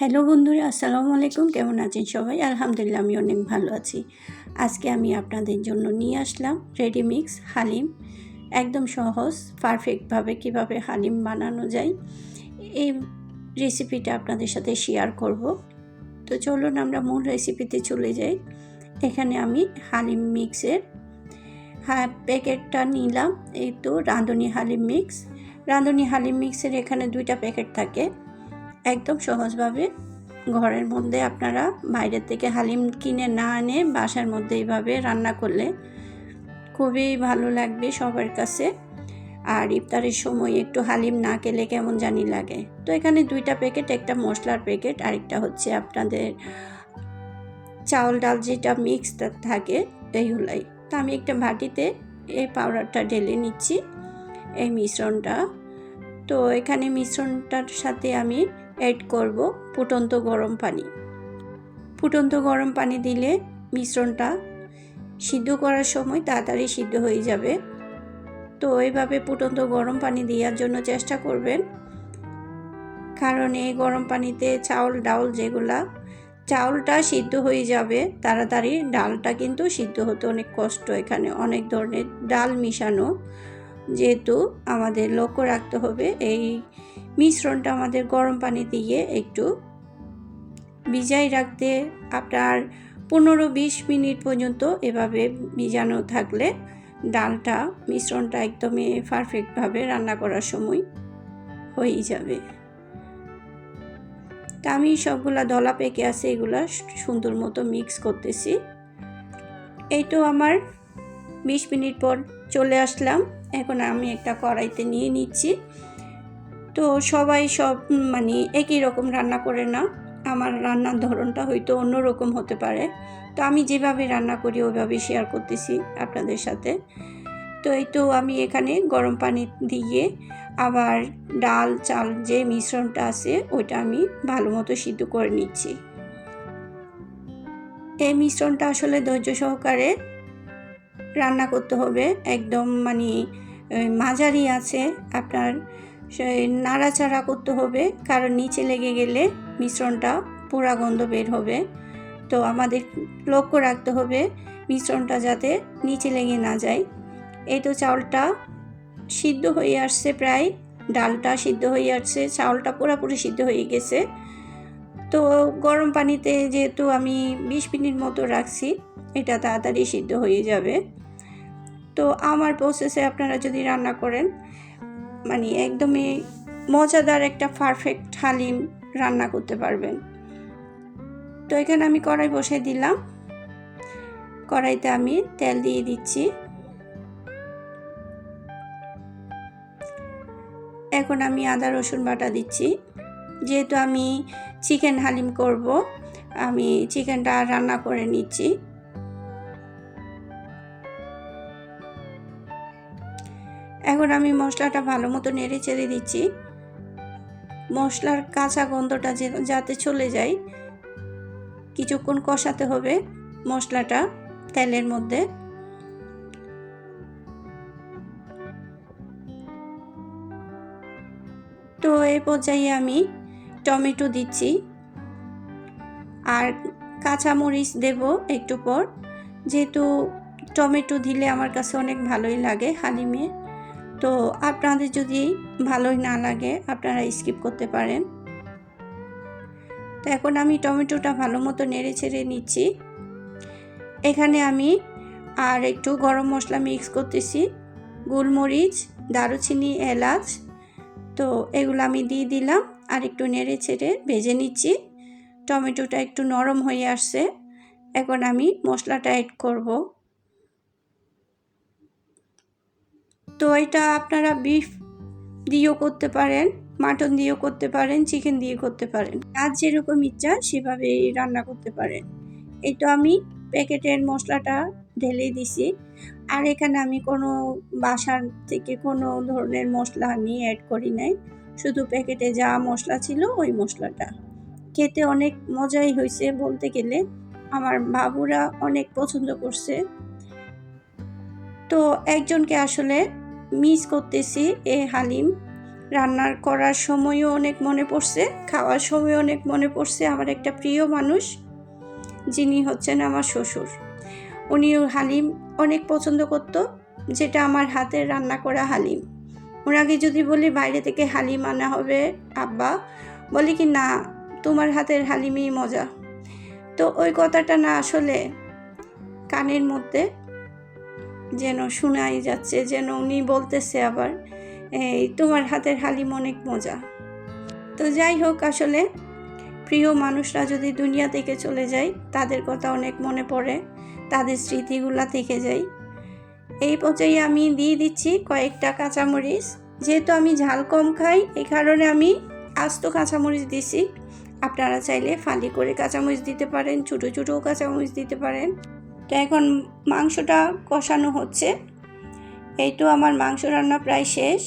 Hello বন্ধুরা, আসসালামু আলাইকুম। কেমন আছেন সবাই? আলহামদুলিল্লাহ, আমি অনেক ভালো আছি। আজকে আমি আপনাদের জন্য নিয়ে আসলাম রেডি মিক্স হালিম। একদম সহজ পারফেক্টভাবে কীভাবে হালিম বানানো যায়। এই রেসিপিটা আপনাদের সাথে শেয়ার করব। তো চলুন আমরা মূল রেসিপিতে চলে যাই। এখানে আমি হালিম মিক্সের হ্যাঁ প্যাকেটটা নিলাম। এই তো রাঁধুনি হালিম মিক্স রাঁধুনি হালিম মিক্সের এখানে দুইটা প্যাকেট থাকে। একদম সহজভাবে ঘরের মধ্যে আপনারা বাইরের থেকে হালিম কিনে না এনে বাসার মধ্যে এইভাবে রান্না করলে খুবই ভালো লাগবে সবার কাছে। আর ইফতারের সময় একটু হালিম না খেলে কেমন জানি লাগে। তো এখানে দুইটা প্যাকেট, একটা মশলার প্যাকেট, আরেকটা হচ্ছে আপনাদের চাউল ডাল যেটা মিক্সড থাকে এইগুলাই তো আমি একটা ভাটিতে এই পাউডারটা ঢেলে নিচ্ছি, এই মিশ্রণটা। তো এখানে মিশ্রণটার সাথে আমি অ্যাড করব ফুটন্ত গরম পানি। ফুটন্ত গরম পানি দিলে মিশ্রণটা সিদ্ধ করার সময় তাড়াতাড়ি সিদ্ধ হয়ে যাবে। তো এইভাবে ফুটন্ত গরম পানি দেওয়ার জন্য চেষ্টা করবেন। কারণ এই গরম পানিতে চাউল, ডাউল যেগুলা, চাউলটা সিদ্ধ হয়ে যাবে, তাড়াতাড়ি ডালটা কিন্তু সিদ্ধ হতে অনেক কষ্ট এখানে। অনেক ধরনের ডাল মিশানো যেহেতু আমাদের লক্ষ্য রাখতে হবে এই মিশ্রণটা আমাদের গরম পানি দিয়ে একটু ভিজাই রাখতে, আপনার পনেরো বিশ মিনিট পর্যন্ত এভাবে ভিজানো থাকলে ডালটা, মিশ্রণটা একদমই পারফেক্টভাবে রান্না করার সময় হয়ে যাবে। তা আমি সবগুলা দলা পেকে আছে, এগুলা সুন্দর মতো মিক্স করতেছি। এই তো আমার বিশ মিনিট পর চলে আসলাম। এখন আমি একটা কড়াইতে নিয়ে নিচ্ছি। তো সবাই সব মানে একই রকম রান্না করে না। আমার রান্নার ধরনটা হয়তো অন্য রকম হতে পারে। তো আমি যেভাবে রান্না করি, ওইভাবে শেয়ার করতেছি আপনাদের সাথে। তো এই তো আমি এখানে গরম পানি দিয়ে আবার ডাল, চাল যে মিশ্রণটা আছে, ওইটা আমি ভালো মতো সিদ্ধ করে নিচ্ছি। এই মিশ্রণটা আসলে ধৈর্য সহকারে রান্না করতে হবে। একদম মানে মাঝারি আছে আপনার নাড়াচাড়া করতে হবে, কারণ নিচে লেগে গেলে মিশ্রণটা পোড়া গন্ধ বের হবে। তো আমাদের লক্ষ্য রাখতে হবে মিশ্রণটা যাতে নিচে লেগে না যায়। এই তো চাউলটা সিদ্ধ হয়ে আসছে প্রায়, ডালটা সিদ্ধ হয়ে আসছে, চাউলটা পুরোপুরি সিদ্ধ হয়ে গেছে। তো গরম পানিতে যেহেতু আমি বিশ মিনিট মতো রাখছি, এটা তাড়াতাড়ি সিদ্ধ হয়ে যাবে। তো আমার প্রসেসে আপনারা যদি রান্না করেন মানে একদমই মজাদার একটা পারফেক্ট হালিম রান্না করতে পারবেন। তো এখানে আমি কড়াই বসে দিলাম। কড়াইতে আমি তেল দিয়ে দিচ্ছি। এখন আমি আদা, রসুন বাটা দিচ্ছি। যেহেতু আমি চিকেন হালিম করব, আমি চিকেনটা রান্না করে নিচ্ছি। এখন আমি মশলাটা ভালো মতো নেড়ে চেড়ে দিচ্ছি মশলার কাঁচা গন্ধটা যে যাতে চলে যায়। কিছুক্ষণ কষাতে হবে মশলাটা তেলের মধ্যে। তো এই পর্যায়ে আমি টমেটো দিচ্ছি। আর কাঁচামরিচ দেব একটু পর। যেহেতু টমেটো দিলে আমার কাছে অনেক ভালোই লাগে, হালিমে। তো আপনাদের যদি ভালোই না লাগে, আপনারা স্কিপ করতে পারেন। তো এখন আমি টমেটোটা ভালো মতো নেড়ে ছেড়ে নিচ্ছি। এখানে আমি আর একটু গরম মশলা মিক্স করতেছি। গোলমরিচ, দারুচিনি, এলাচ, তো এগুলো আমি দিয়ে দিলাম আর একটু নেড়ে ছেড়ে ভেজে নিচ্ছি। টমেটোটা একটু নরম হয়ে আসছে। এখন আমি মশলাটা অ্যাড করব। তো এটা আপনারা বিফ দিয়েও করতে পারেন মাটন দিয়েও করতে পারেন চিকেন দিয়ে করতে পারেন। আর যেরকম ইচ্ছা সেভাবে রান্না করতে পারেন। এই তো আমি প্যাকেটের মশলাটা ঢেলে দিছি। আর এখানে আমি কোনো বাসার থেকে কোনো ধরনের মশলা আমি অ্যাড করি নাই। শুধু প্যাকেটে যা মশলা ছিল ওই মশলাটা। খেতে অনেক মজাই হয়েছে বলতে গেলে। আমার বাবুরা অনেক পছন্দ করছে। তো একজনকে আসলে মিস করতেছি, এ হালিম। রান্নার করার সময়ও অনেক মনে পড়ছে, খাওয়ার সময় অনেক মনে পড়ছে আমার একটা প্রিয় মানুষ, যিনি হচ্ছেন আমার শ্বশুর। উনিও হালিম অনেক পছন্দ করত, যেটা আমার হাতের রান্না করা হালিম। ওর আগে যদি বলি, বাইরে থেকে হালিম আনা হবে, আব্বা। বলে কি, না, তোমার হাতের হালিমই মজা। তো ওই কথাটা না আসলে কানের মধ্যে যেন শোনাই যাচ্ছে, যেন উনি বলতেছে আবার, এই, তোমার হাতের হালিম অনেক মজা। তো যাই হোক, আসলে প্রিয় মানুষরা যদি দুনিয়া থেকে চলে যায়, তাদের কথা অনেক মনে পড়ে, তাদের স্মৃতিগুলা থেকে যায়। এই পর্যায়ে আমি দিয়ে দিচ্ছি কয়েকটা কাঁচামরিচ। যেহেতু আমি ঝাল কম খাই, এই কারণে আমি আস্ত কাঁচামরিচ দিছি। আপনারা চাইলে ফালি করে কাঁচামরিচ দিতে পারেন, ছোটো ছোটো কাঁচামরিচ দিতে পারেন। তো এখন মাংসটা কষানো হচ্ছে। এই তো আমার মাংস রান্না প্রায় শেষ।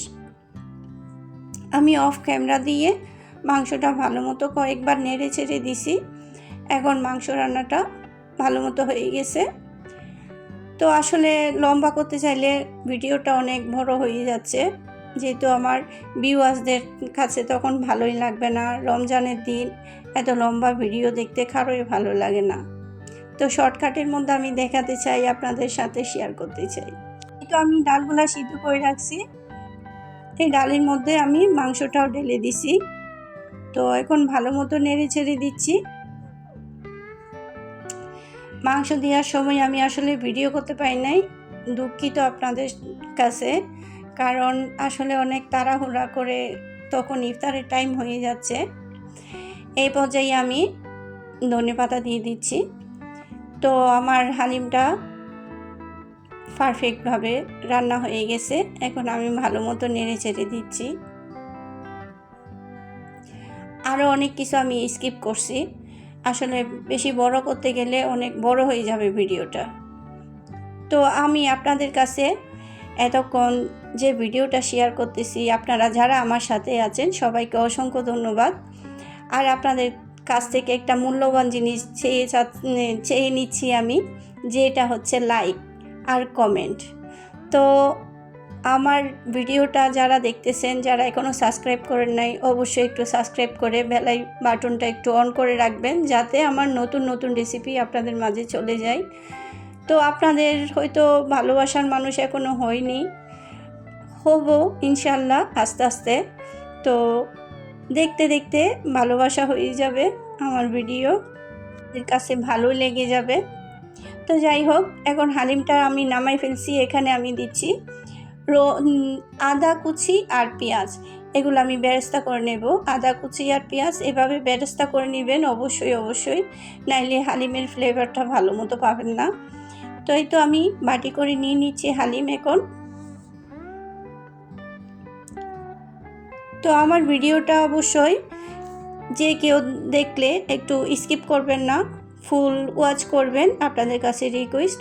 আমি অফ ক্যামেরা দিয়ে মাংসটা ভালো মতো কয়েকবার নেড়ে ছেড়ে দিছি। এখন মাংস রান্নাটা ভালো মতো হয়ে গেছে। তো আসলে লম্বা করতে চাইলে ভিডিওটা অনেক বড় হয়ে যাচ্ছে। যেহেতু আমার ভিউয়ার্সদের কাছে তখন ভালোই লাগবে না। রমজানের দিন এত লম্বা ভিডিও দেখতে কারোই ভালো লাগে না। তো শর্টকাটের মধ্যে আমি দেখাতে চাই, আপনাদের সাথে শেয়ার করতে চাই। তো আমি ডালগুলা সিদ্ধ করে রাখছি। এই ডালের মধ্যে আমি মাংসটাও ঢেলে দিছি। তো এখন ভালো মতো নেড়ে ছেড়ে দিচ্ছি। মাংস দেওয়ার সময় আমি আসলে ভিডিও করতে পারি নাই, দুঃখিত আপনাদের কাছে। কারণ আসলে অনেক তাড়াহুড়া করে তখন ইফতারের টাইম হয়ে যাচ্ছে। এই পর্যায়ে আমি ধনে পাতা দিয়ে দিচ্ছি। তো আমার হালিমটা পারফেক্টভাবে রান্না হয়ে গেছে। এখন আমি ভালো মতো নেড়ে চেড়ে দিচ্ছি। আরও অনেক কিছু আমি স্কিপ করছি। আসলে বেশি বড় করতে গেলে অনেক বড় হয়ে যাবে ভিডিওটা। তো আমি আপনাদের কাছে এতক্ষণ যে ভিডিওটা শেয়ার করতেছি, আপনারা যারা আমার সাথে আছেন, সবাইকে অসংখ্য ধন্যবাদ। আর আপনাদের কাছ থেকে একটা মূল্যবান জিনিস চেয়ে চেয়ে নিচ্ছি আমি যে এটা হচ্ছে লাইক আর কমেন্ট তো আমার ভিডিওটা যারা দেখতেছেন, যারা এখনও সাবস্ক্রাইব করেন নাই, অবশ্যই একটু সাবস্ক্রাইব করে বেলাই বাটনটা একটু অন করে রাখবেন, যাতে আমার নতুন নতুন রেসিপি আপনাদের মাঝে চলে যায়। তো আপনাদের হয়তো ভালোবাসার মানুষ এখনও হয়নি, হব ইনশাল্লাহ আস্তে আস্তে। তো দেখতে দেখতে ভালোবাসা হয়ে যাবে আমার ভিডিও। এর কাছে ভালো লেগে যাবে। তো যাই হোক, এখন হালিমটা আমি নামাই ফেলছি, এখানে আমি দিচ্ছি রো আদা কুচি আর পেঁয়াজ। এগুলো আমি বেরেস্তা করে নেব। আদা কুচি আর পেঁয়াজ এভাবে বেরেস্তা করে নেবেন, অবশ্যই অবশ্যই। নাইলে হালিমের ফ্লেভারটা ভালো মতো পাবেন না। তো এই তো আমি বাটি করে নিয়ে নিচ্ছি হালিম এখন। তো আমার ভিডিওটা অবশ্যই যে কেউ দেখলে একটু স্কিপ করবেন না, ফুল ওয়াচ করবেন আপনাদের কাছে রিকোয়েস্ট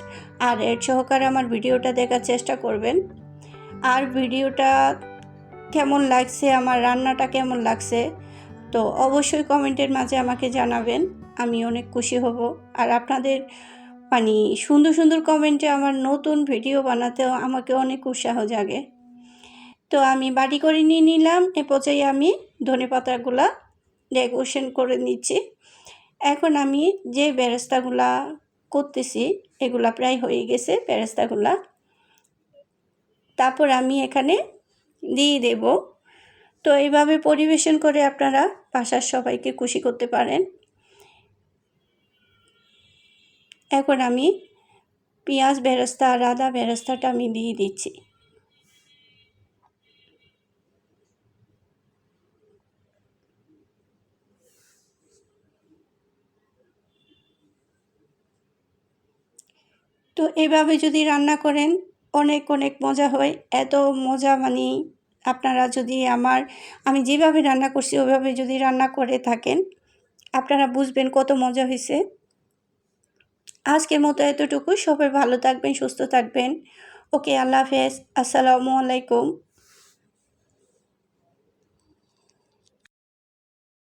আর এর সহকারে আমার ভিডিওটা দেখার চেষ্টা করবেন। আর ভিডিওটা কেমন লাগছে, আমার রান্নাটা কেমন লাগছে, তো অবশ্যই কমেন্টের মাঝে আমাকে জানাবেন, আমি অনেক খুশি হব। আর আপনাদের মানে সুন্দর সুন্দর কমেন্টে আমার নতুন ভিডিও বানাতেও আমাকে অনেক উৎসাহ জাগে। তো আমি বাড়ি করে নিয়ে নিলাম, এ পর্যায়ে আমি ধনে পাতাগুলা ডেকোরেশন করে নিচ্ছি। এখন আমি যে বেরেস্তাগুলা করতেছি, এগুলা প্রায় হয়ে গেছে বেরেস্তাগুলা। তারপর আমি এখানে দিয়ে দেব। তো এইভাবে পরিবেশন করে আপনারা বাসার সবাইকে খুশি করতে পারেন। এখন আমি পেঁয়াজ বেরস্তা আর আদা বেরস্তাটা আমি দিয়ে দিচ্ছি। তো এভাবে যদি রান্না করেন, অনেক অনেক মজা হয়। এত মজা মানে আপনারা যদি আমার, আমি যেভাবে রান্না করছি ওইভাবে যদি রান্না করে থাকেন, আপনারা বুঝবেন কত মজা হয়েছে। আজকের মতো এতটুকু। সবাই ভালো থাকবেন, সুস্থ থাকবেন। ওকে, আল্লাহ হাফেজ। আসসালামু আলাইকুম।